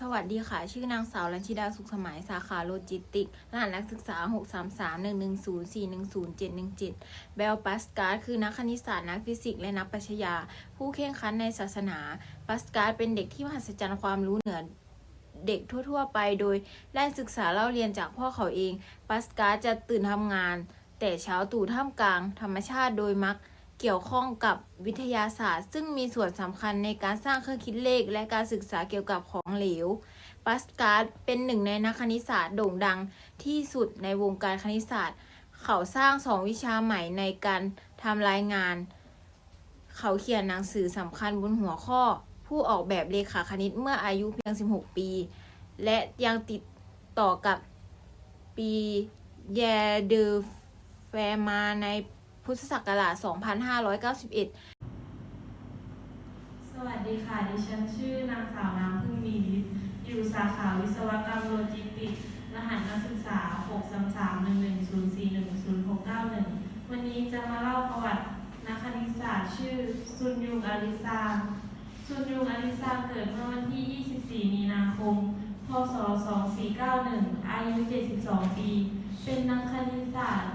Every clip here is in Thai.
สวัสดีค่ะ ชื่อนางสาวรัญชิดาสุขสมัย สาขาโลจิสติก รหัสนักศึกษา 6 3 3 1 1 0 4 1 0 7 1 7 เบลปัสการ์คือนักคณิตศาสตร์ นักฟิสิกส์ และนักปรัชญา ผู้เข่งขันในศาสนา ปัสการ์เป็นเด็กที่มหัศจรรย์ความรู้เหนือเด็กทั่ว ๆ ไป โดยได้ศึกษาเล่าเรียนจากพ่อเขาเอง ปัสการ์จะตื่นทำงาน แต่เช้าตู่ท่ามกลางธรรมชาติโดยมัก เกี่ยวข้องกับวิทยาศาสตร์ ซึ่งมีส่วนสำคัญในการสร้างเครื่องคิดเลข และการศึกษาเกี่ยวกับของเหลวปัสการ์เป็นหนึ่งในนักคณิตศาสตร์โด่งดังที่สุดในวงการคณิตศาสตร์ เขาสร้างสองวิชาใหม่ในการทำรายงาน เขาเขียนหนังสือสำคัญบนหัวข้อ ผู้ออกแบบเลขาคณิตเมื่ออายุเพียง 16 ปี และยังติดต่อกับปีแยเดอแฟมาใน พุทธศักราช 2591 สวัสดีค่ะ ดิฉันชื่อนางสาวน้ำพึ่งมีฤทธิ์อยู่สาขาวิศวกรรมโลจิสติก รหัสนักศึกษา 6 3 3 1 1 0 4 1 0 6 9 1 วันนี้จะมาเล่าประวัตินักคณิตศาสตร์ชื่อซุนยุงอาริซาซุนยุงอาริซาเกิดเมื่อวันที่ 24 มีนาคม พศ 2491 อายุ 72 ปี เป็นนักคณิตศาสตร์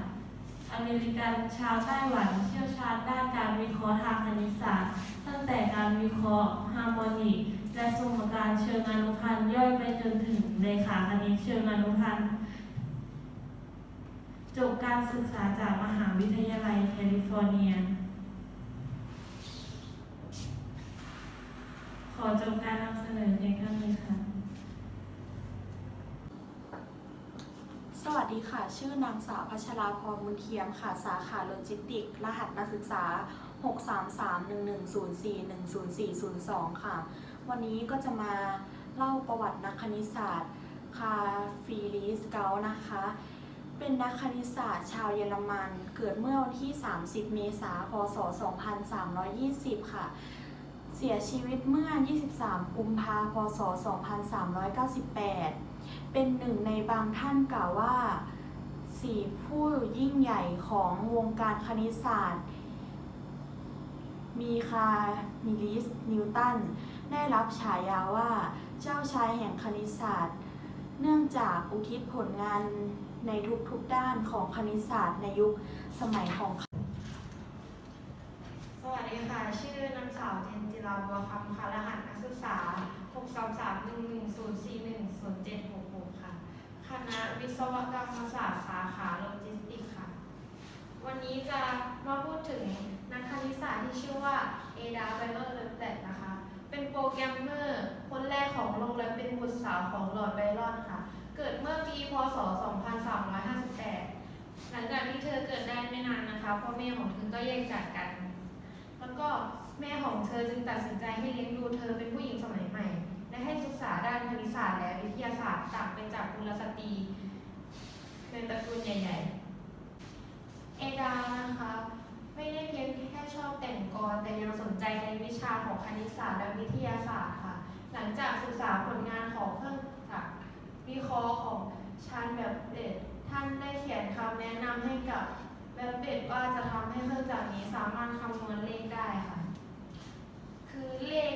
อเมริกันชาวไต้หวันเชี่ยวชาญด้านการวิเคราะห์ทางคณิตศาสตร์ ตั้งแต่การวิเคราะห์ฮาร์โมนิกและสมการเชิงอนุพันธ์ย่อยไปจนถึงเลขาคณิตเชิงอนุพันธ์จบการศึกษาจากมหาวิทยาลัยแคลิฟอร์เนีย ขอจบการนำเสนอเพียงเท่านี้ค่ะ สวัสดีค่ะ ชื่อนางสาวพัชราพรบุญเทียมค่ะ สาขาโลจิสติกส์รหัสนักศึกษา 6331104100402 ค่ะ วันนี้ก็จะมาเล่าประวัตินักคณิตศาสตร์คาฟีลิสเกานะคะ เป็นนักคณิตศาสตร์ชาวเยอรมัน เกิดเมื่อวันที่ 30 เมษายน พศ 2320 ค่ะ เสียชีวิตเมื่อ 23 กุมภาพันธ์ พศ 2398 เป็นหนึ่งในบางท่านกล่าวว่าสี่ผู้ยิ่งใหญ่ของวงการคณิตศาสตร์ มีคามิลิส นิวตัน ได้รับฉายาว่าเจ้าชายแห่งคณิตศาสตร์ เนื่องจากอุทิศผลงานในทุกๆด้านของคณิตศาสตร์ในยุคสมัยของสวัสดีค่ะ ชื่อนางสาวเจนจิราบัวคำค่ะรหัสนักศึกษา6 3 3 1 1 0 4 1 0 7 6 6 ค่ะ คณะวิศวกรรมศาสตร์สาขาโลจิสติกส์ค่ะ วันนี้จะมาพูดถึงนักคณิตศาสตร์ที่ชื่อว่าเอดาไบเออร์เลเตดนะคะ เป็นโปรแกรมเมอร์คนแรกของโลกและเป็นบุตรสาวของลอร์ดไบรอนค่ะ เกิดเมื่อปีพศ 2358 หลังจากที่เธอเกิดได้ไม่นานนะคะพ่อแม่ของเธอก็แยกจากกัน แล้วก็แม่ของเธอจึงตัดสินใจให้เลี้ยงดูเธอเป็นผู้หญิงสมัยใหม่ และให้ศึกษาด้านคณิตศาสตร์และวิทยาศาสตร์ต่างไปจากกุลสตรีในตระกูลใหญ่ ๆ เอดานะคะ ไม่ได้เพียงแค่ชอบแต่งกลแต่ยังสนใจในวิชาของคณิตศาสตร์และวิทยาศาสตร์ค่ะ หลังจากศึกษาผลงานของเครื่องจักรวิเคราะห์ของชานแบบเดดท่านได้เขียนคำแนะนำให้กับแบบเดดว่าจะทำให้เครื่องจักรนี้สามารถคำนวณเลขได้ค่ะ คือเลข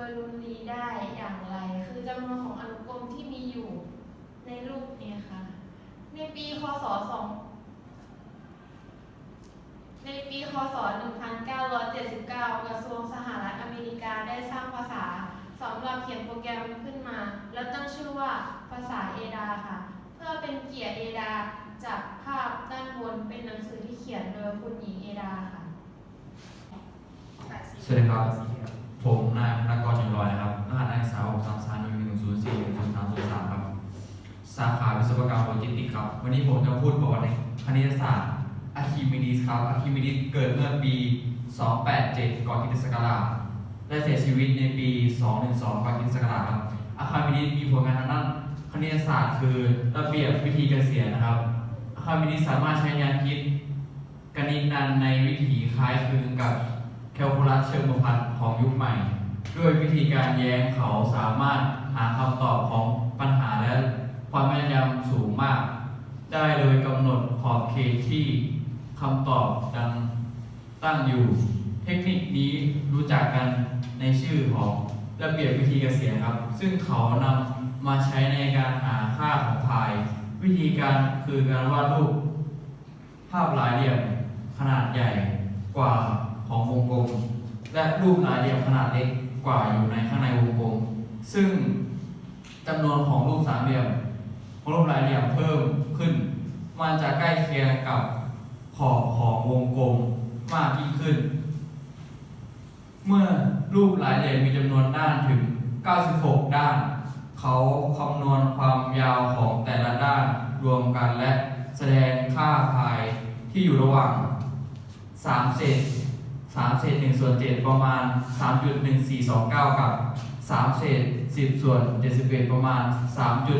เบอร์ลูนีได้อย่างไร คือจำนวนของอนุกรมที่มีอยู่ในรูปนี้ค่ะ ในปีคศ2ในปีคศ 1979 กระทรวงสหรัฐอเมริกาได้สร้างภาษาสำหรับเขียนโปรแกรมขึ้นมา แล้วตั้งชื่อว่าภาษาเอดาค่ะ เพื่อเป็นเกียรติเอดาจากภาพด้านบนเป็นหนังสือที่เขียนโดยคุณหญิงเอดาค่ะ สวัสดีครับ ผมนายพนักกรยังลอยครับรหัสนักศึกษา6 3 3 1 1 0 4 1 0 3 0 3ครับ สาขาวิศวกรรมโลจิสติกส์ครับ วันนี้ผมจะพูดประวัติในคณิตศาสตร์อะคิมิดีสครับอะคิมิดีสเกิดเมื่อปี 287 ก่อนคริสตศักราช และเสียชีวิตในปี 212 ก่อนคริสตศักราชครับอะคิมิดีสมีผลงานทางด้านคณิตศาสตร์คือระเบียบวิธีเกษียณนะครับอะคิมิดีสสามารถใช้งานคิดกณิตนันในวิถีคล้ายคลึงกับ ลคูลัสเชิงประพันธ์ของยุคใหม่ ด้วยวิธีการแย้งเขาสามารถหาคำตอบของปัญหาและความแม่นยำสูงมาก ได้โดยกำหนดขอบเขตที่คำตอบดังตั้งอยู่ เทคนิคนี้รู้จักกันในชื่อของระเบียบวิธีเกษียณครับ ซึ่งเขานำมาใช้ในการหาค่าของพาย วิธีการคือการวาดรูป ภาพหลายเหลี่ยมขนาดใหญ่กว่า ของวงกลม และรูปหลายเหลี่ยมขนาดเล็กกว่าอยู่ในข้างในวงกลม ซึ่งจำนวนของรูปสามเหลี่ยมของรูปหลายเหลี่ยมเพิ่มขึ้น มันจะใกล้เคียงกับขอบของวงกลมมากยิ่งขึ้น เมื่อรูปหลายเหลี่ยมมีจำนวนด้านถึง 96 ด้าน เขาคำนวณความยาวของแต่ละด้านรวมกันและแสดงค่าพายที่อยู่ระหว่าง3เศษ 3เศษ1ส่วน7ประมาณ3.1429กับ3เศษ10ส่วน71ประมาณ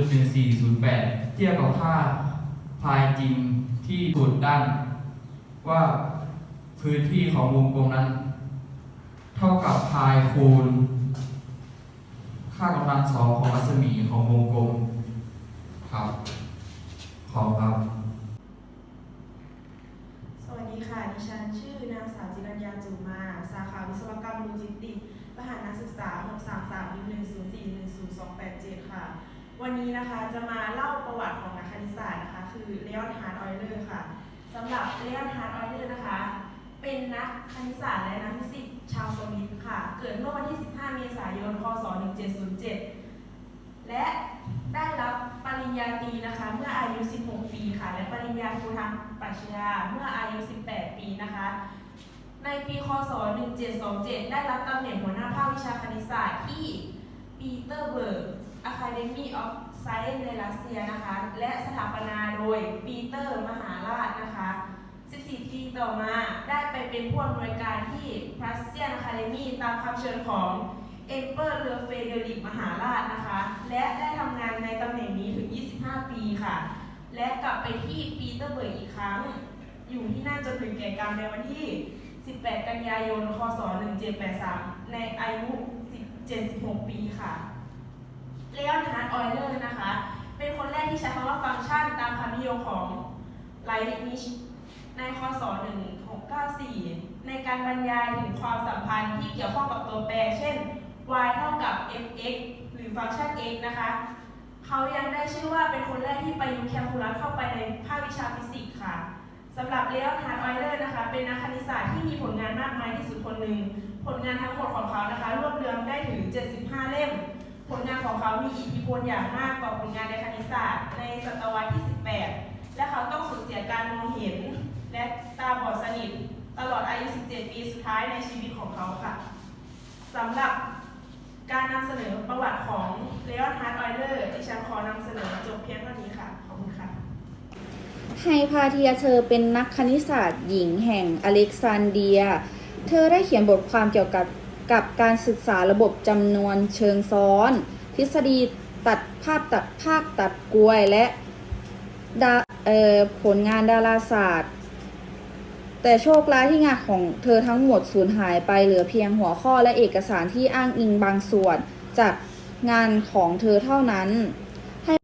3.1408เทียบกับค่าพายจริงที่สุดด้าน ว่าพื้นที่ของวงกลมนั้น เท่ากับพายคูณ ค่ากำลังสองของรัศมีของวงกลมครับ ขอบครับ ค่ะ ดิฉันชื่อนางสาวจิรัญญาจุมา สาขาวิศวกรรมโลจิสติกส์รหัสนักศึกษา 633-104-10287 ค่ะ วันนี้นะคะจะมาเล่าประวัติของนักคณิตศาสตร์นะคะ คือเลออนฮาร์ดออยเลอร์ค่ะสำหรับเลออนฮาร์ดออยเลอร์นะคะ เป็นนักคณิตศาสตร์และนักฟิสิกส์ชาวสวิตค่ะ เกิดเมื่อวันที่ 15 เมษายน พศ 1707 และได้รับปริญญาตรีนะคะ เมื่ออายุ 16 ปีค่ะ และปริญญาโททาง ปรัชญาเมื่ออายุ 18 ปีนะคะ ในปีคศ 1727 ได้รับตำแหน่งหัวหน้าภาควิชาคณิตศาสตร์ที่ปีเตอร์เบิร์ก Academy of Science ในรัสเซียนะคะ และสถาปนาโดยปีเตอร์มหาราชนะคะ 14 ปีต่อมาได้ไปเป็นผู้อำนวยการที่ Prussian Academy ตามคำเชิญของเอมเปอร์เรือเฟเดริกมหาราชนะคะ และได้ทำงานในตำแหน่งนี้ถึง 25 ปีค่ะ และกลับไปที่ปีเตอร์เบิร์กอีกครั้ง อยู่ที่นั่นจนถึงแก่กรรมในวันที่ 18 กันยายน คศ 1783 ในอายุ 76 ปีค่ะเลออนฮาร์ดออยเลอร์นะคะ เป็นคนแรกที่ใช้คำว่าฟังก์ชันตามคำนิยมของไลท์นิชในคศ 1694 ในการบรรยายถึงความสัมพันธ์ที่เกี่ยวข้องกับตัวแปร เช่น y เท่ากับ fx หรือฟังก์ชัน x นะคะ เขายังได้ชื่อว่าเป็นคนแรกที่ประยุกต์แคลคูลัสเข้าไปในภาควิชาฟิสิกส์ค่ะสำหรับเลออนฮาร์ดออยเลอร์นะคะ เป็นนักคณิตศาสตร์ที่มีผลงานมากมายที่สุดคนหนึ่ง ผลงานทั้งหมดของเขานะคะ รวบรวมได้ถึง 75 เล่ม ผลงานของเขามีอิทธิพลอย่างมากต่อผลงานในคณิตศาสตร์ในศตวรรษที่ 18 และเขาต้องสูญเสียการมองเห็น และตาบอดสนิท ตลอดอายุ 17 ปีสุดท้ายในชีวิตของเขาค่ะสำหรับ การนำเสนอประวัติของเลออนฮาร์ดออยเลอร์ดิฉันขอนำเสนอจบเพียงเท่านี้ค่ะ ขอบคุณค่ะ ไฮพาเทียเธอเป็นนักคณิตศาสตร์หญิงแห่งอเล็กซานเดีย เธอได้เขียนบทความเกี่ยวกับกับการศึกษาระบบจำนวนเชิงซ้อน ทฤษฎีตัดภาพตัดภาคตัดกลวยและผลงานดาราศาสตร์ แต่โชคร้ายที่งานของเธอทั้งหมดสูญหายไปเหลือเพียงหัวข้อและเอกสารที่อ้างอิงบางส่วน จากงานของเธอเท่านั้น ให้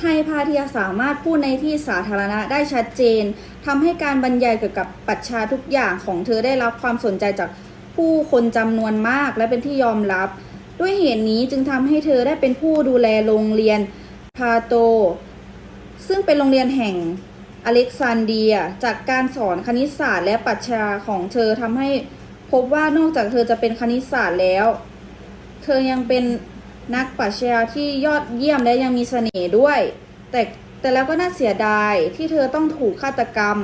ให้พาเทียสามารถพูดในที่สาธารณะได้ชัดเจนทำให้การบรรยายเกี่ยวกับปรัชาทุกอย่างของเธอได้รับความสนใจจากผู้คนจำนวนมากและเป็นที่ยอมรับ ด้วยเหตุนี้จึงทำให้เธอได้เป็นผู้ดูแลโรงเรียนพาโต ซึ่งเป็นโรงเรียนแห่ง อเล็กซานเดีย จากการสอนคณิตศาสตร์และปรัชญาของเธอทำให้พบว่านอกจากเธอจะเป็นคณิตศาสตร์แล้ว เธอยังเป็นนักปรัชญาที่ยอดเยี่ยมและยังมีเสน่ห์ด้วย แต่แต่แล้วก็น่าเสียดายที่เธอต้องถูกฆาตกรรม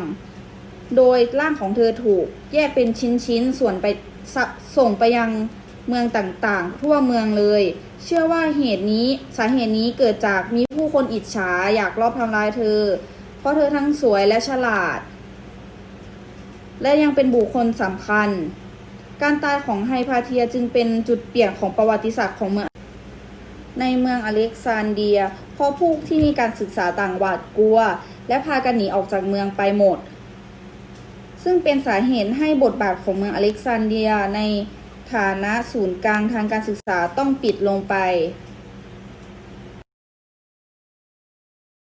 โดยร่างของเธอถูกแยกเป็นชิ้นๆส่วนไปส,ส่งไปยังเมืองต่างๆ ทั่วเมืองเลย เชื่อว่าเหตุนี้สาเหตุนี้เกิดจากมีผู้คนอิจฉาอยากลอบทำลายเธอ เพราะเธอทั้งสวยและฉลาด และยังเป็นบุคคลสำคัญ การตายของไฮพาเทียจึงเป็นจุดเปลี่ยนของประวัติศาสตร์ของเมือง ในเมืองอเล็กซานเดีย เพราะผู้ที่มีการศึกษาต่างหวาดกลัว และพากันหนีออกจากเมืองไปหมด ซึ่งเป็นสาเหตุให้บทบาทของเมืองอเล็กซานเดียในฐานะศูนย์กลางทางการศึกษาต้องปิดลงไป